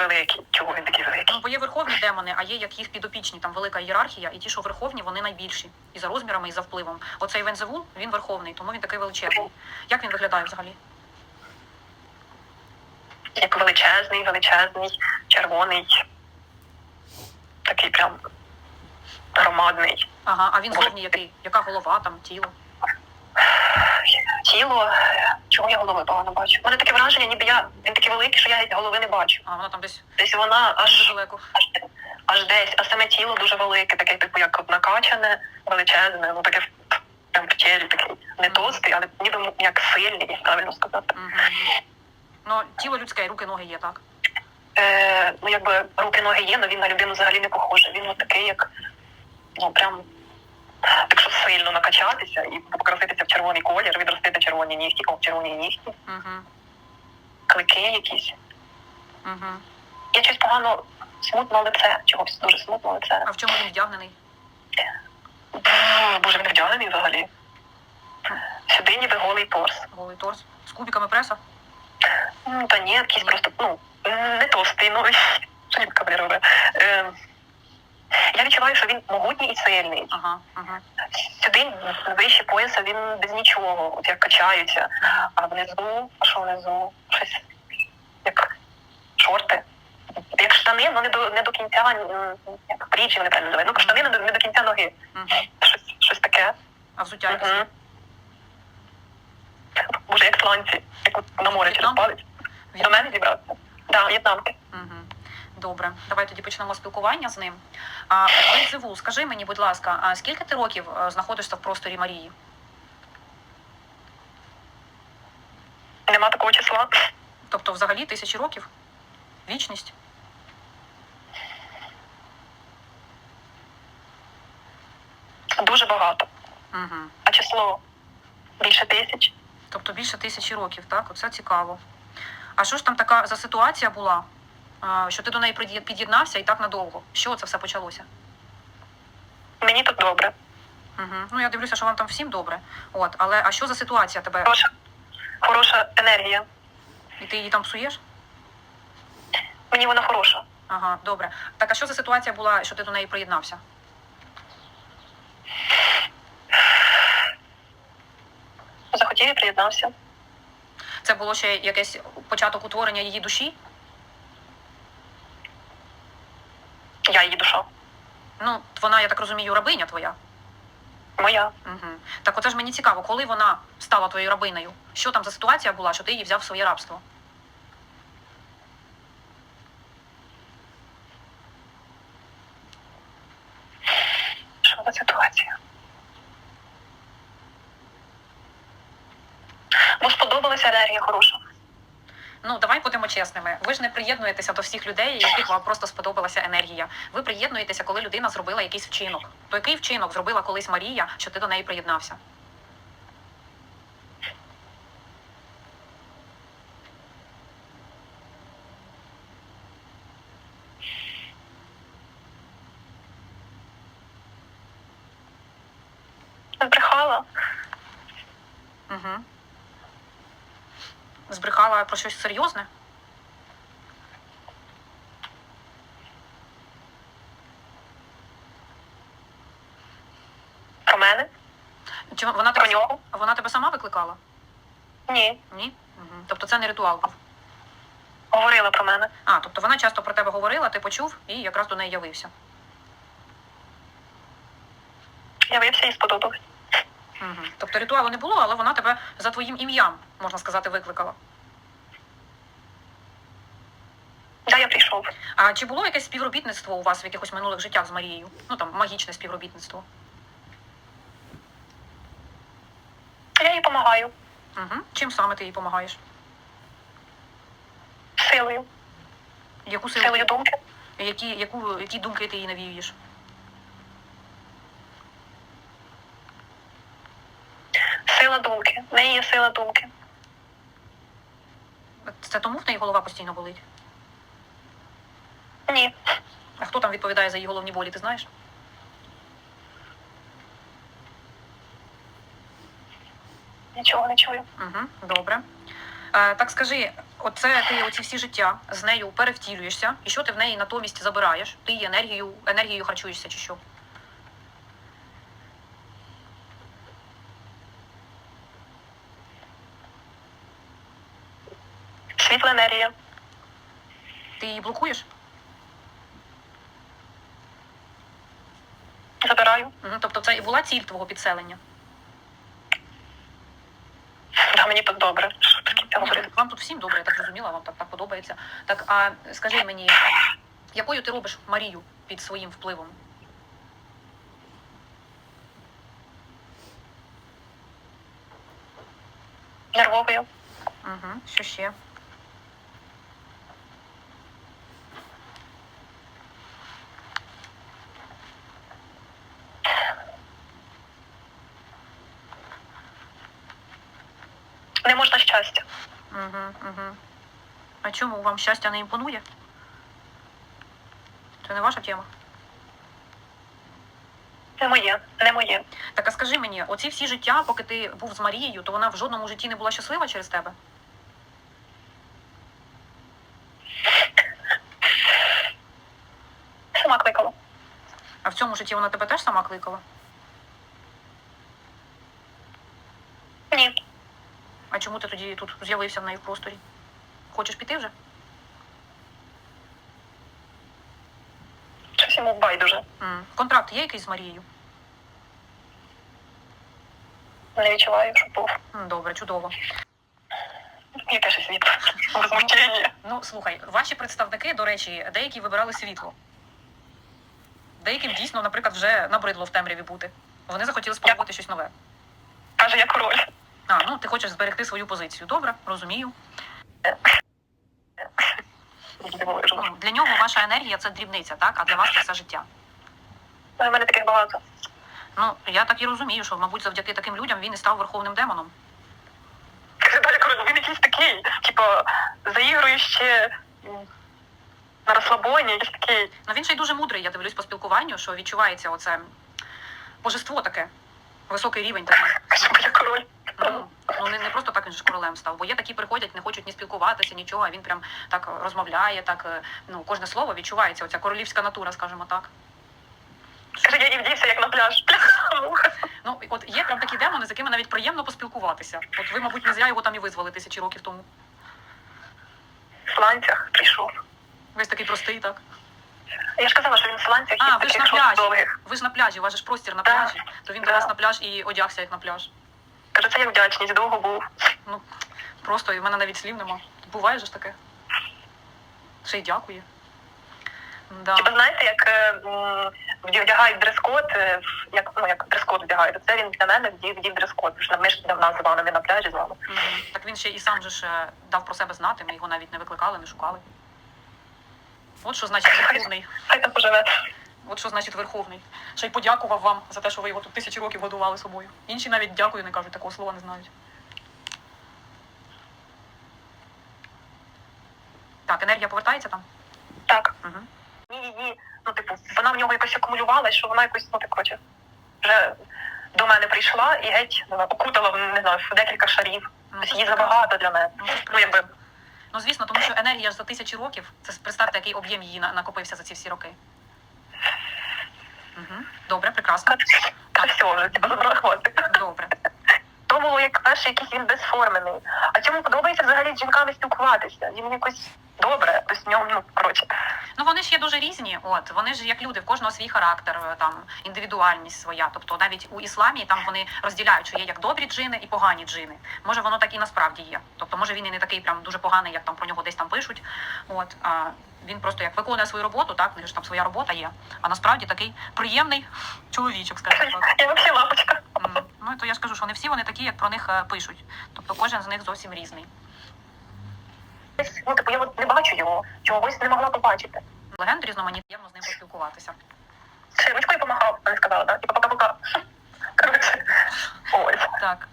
великий. Чого він такий великий? Ну, бо є верховні демони, а є як їх підопічні, там велика ієрархія, і ті, що верховні, вони найбільші. І за розмірами, і за впливом. Оцей Вензевул, він верховний, тому він такий величезний. Як він виглядає взагалі? Як величезний, величезний, червоний, такий прям громадний. Ага, а він зовні який? Яка голова, там, тіло? Тіло. Чого я голови погано бачу? У мене таке враження, ніби я він такий великий, що я геть голови не бачу. А, вона там десь Десь вона аж далеко. аж, аж десь, а саме тіло дуже велике, таке, типу, як накачане, величезне, ну таке прям в тілі такий не товстий, але ніби як сильний, правильно сказати. Угу. Ну, тіло людське, руки, ноги є, так? Е, ну якби руки ноги є, але він на людину взагалі не похожий. Він от такий, як ну прям так що сильно накачатися і покраситися в червоний колір, відростити червоні нігті, о, червоні нігті, Угу. клики якісь. Угу. Я щось погано смутно лице, чогось дуже смутно лице. А в чому він вдягнений? Боже, він вдягнений взагалі. Сюди ніби голий торс. Голий торс. З кубиками преса? Ну, Та ні, якийсь просто, ну, не товстий, ну що він кавалер робить. Е, я відчуваю, що він могутній і сильний. Ага, ага. Сюди вище пояса він без нічого, от як качаються. А внизу, а що внизу? Щось як шорти. Як штани, ну не до не до кінця, як бріджі вони правильно називають. Ну, штани не до, не до кінця ноги. Щось, щось таке. А взуття якесь? Боже, як сланці, як на море через палець. До мене зібрався. Да, в'єтнамки. Добре, давай тоді почнемо спілкування з ним. А Вензевул, скажи мені, будь ласка, а скільки ти років е, знаходишся в просторі Марії? Нема такого числа. Тобто, взагалі тисячі років? Вічність? Дуже багато. Угу. А число більше тисяч. Тобто більше тисячі років, так? Оце цікаво. А що ж там така за ситуація була, що ти до неї під'єднався і так надовго? Що це все почалося? Мені тут добре. Угу. Ну я дивлюся, що вам там всім добре. От, але а що за ситуація тебе? Хороша, хороша енергія. І ти її там псуєш? Мені вона хороша. Ага, добре. Так а що за ситуація була, що ти до неї приєднався? Захотів і приєднався. Це було ще якесь початок утворення її душі? Я її душа. Ну, вона, я так розумію, рабиня твоя. Моя. Угу. Так оце ж мені цікаво, коли вона стала твоєю рабинею? Що там за ситуація була, що ти її взяв в своє рабство? Що за ситуація? Бо сподобалася енергія хороша. Ну, давай чесними. Ви ж не приєднуєтеся до всіх людей, яких вам просто сподобалася енергія. Ви приєднуєтеся, коли людина зробила якийсь вчинок. То який вчинок зробила колись Марія, що ти до неї приєднався? Збрехала. Угу. Збрехала про щось серйозне? Про мене? Чи вона Про тебе, нього? вона тебе сама викликала? Ні. Ні? Угу. Тобто це не ритуал був. Говорила про мене. А, тобто вона часто про тебе говорила, ти почув і якраз до неї явився. Я виявився і сподобалась. Угу. Тобто ритуалу не було, але вона тебе за твоїм ім'ям, можна сказати, викликала. Да, я прийшов. А чи було якесь співробітництво у вас в якихось минулих життях з Марією? Ну там магічне співробітництво. Я їй допомагаю. Угу. Чим саме ти їй допомагаєш? Силою. Яку силу? Силою думки. Які, яку, які думки ти їй навіюєш? Сила думки. В неї є сила думки. Це тому в неї голова постійно болить? Ні. А хто там відповідає за її головні болі, ти знаєш? Нічого не чую. Угу. Добре. Е, так скажи, оце ти оці всі життя з нею перевтілюєшся, і що ти в неї натомість забираєш? Ти її енергію, енергією харчуєшся чи що? Світла енергія. Ти її блокуєш? Забираю. Угу. Тобто це і була ціль твого підселення. Да, мені тут добре. Вам тут всім добре, я так зрозуміла, вам так, так подобається. Так, а скажи мені, якою ти робиш Марію під своїм впливом? Нервовою. Угу. Що ще? Не можна щастя. Угу, угу. А чому вам щастя не імпонує? Це не ваша тема. Не моє, не моє. Так а скажи мені, оці всі життя, поки ти був з Марією, то вона в жодному житті не була щаслива через тебе? Сама кликала. А в цьому житті вона тебе теж сама кликала? Ні. А чому ти тоді тут з'явився в неї в просторі? Хочеш піти вже? Щось йому байдуже. м Контракт є якийсь з Марією? Не відчуваю, що був. М, Добре, чудово. Яке ж світло. Возмущення. Ну слухай, ваші представники, до речі, деякі вибирали світло. Деяким дійсно, наприклад, вже набридло в темряві бути. Вони захотіли спробувати щось нове. Каже, я король. А, ну ти хочеш зберегти свою позицію. Добре, розумію. Ну, для нього ваша енергія це дрібниця, так? А для вас це все життя. У мене таких багато. Ну, я так і розумію, що, мабуть, завдяки таким людям він і став верховним демоном. Він якийсь такий, типу, заігрує ще на розслабоні, якийсь такий. Ну він ще й дуже мудрий, я дивлюсь по спілкуванню, що відчувається оце божество таке, високий рівень такий. Каже, король. Ну, ну не, не просто так він же ж королем став, бо є такі приходять, не хочуть ні спілкуватися, нічого, а він прям так розмовляє, так е, ну кожне слово відчувається, оця королівська натура, скажімо так. Я і вдівся, як на пляж. Ну от є прям такі демони, з якими навіть приємно поспілкуватися. От ви, мабуть, не зря його там і визвали тисячі років тому. В сланцях прийшов. Весь такий простий, так. Я ж казала, що він в сланцях А, ви ж на пляжі. довгих. Ви ж на пляжі, у вас же ж простір на пляжі. То він до вас на пляж і одягся як на пляж. Каже, це як вдячність, довго був. Ну просто і в мене навіть слів нема. Буває же ж таке. Ще й дякує. Да. Типа знаєте, як е, вдягають дрес-код, е, як ну як дрес-код вдягають, то це він для мене вдів, вдів дрес-код. Тому що ми ж давно з вами на пляжі з вами. Мгм. Так він ще і сам же ж е, дав про себе знати, ми його навіть не викликали, не шукали. От що значить верховний. Хай там поживе. От що значить верховний. Ще й подякував вам за те, що ви його тут тисячі років годували собою. Інші навіть дякую не кажуть, такого слова не знають. Так, енергія повертається там? Так. Угу. Ні, її, ну типу, вона в нього якось акумулювалась, що вона якось, ну так коротше, вже до мене прийшла і геть ну, окутала не знаю, в декілька шарів. Тобто її забагато для мене. Ну, Ну якби. Ну, звісно, тому що енергія ж за тисячі років, це представте, який об'єм її накопився за ці всі роки. Угу. Добре, прекрасно. Так, все вже, типу, забрала хвостик. Добре. То було як перший якийсь він безформений. А чому подобається взагалі з жінками спілкуватися. Він якось добре, тобто в ньому, ну коротше. Ну вони ж є дуже різні. От вони ж як люди, в кожного свій характер, е, там індивідуальність своя. Тобто навіть у ісламі там вони розділяють, що є як добрі джини і погані джини. Може, воно так і насправді є. Тобто, може він і не такий прям дуже поганий, як там про нього десь там пишуть. От а він просто як виконує свою роботу, так в ж там своя робота є. А насправді такий приємний чоловічок, скажімо так. Я взагалі лапочка. Ну то я ж кажу, що не всі вони такі, як про них е, пишуть. Тобто кожен з них зовсім різний. Ну, типу, я от не бачу його, чогось не могла побачити. Легенд різноманітні, з ним поспілкуватися. Ще ручкою помахав, не сказала, так? Типу, пока-пока. Коротше, ось. Так.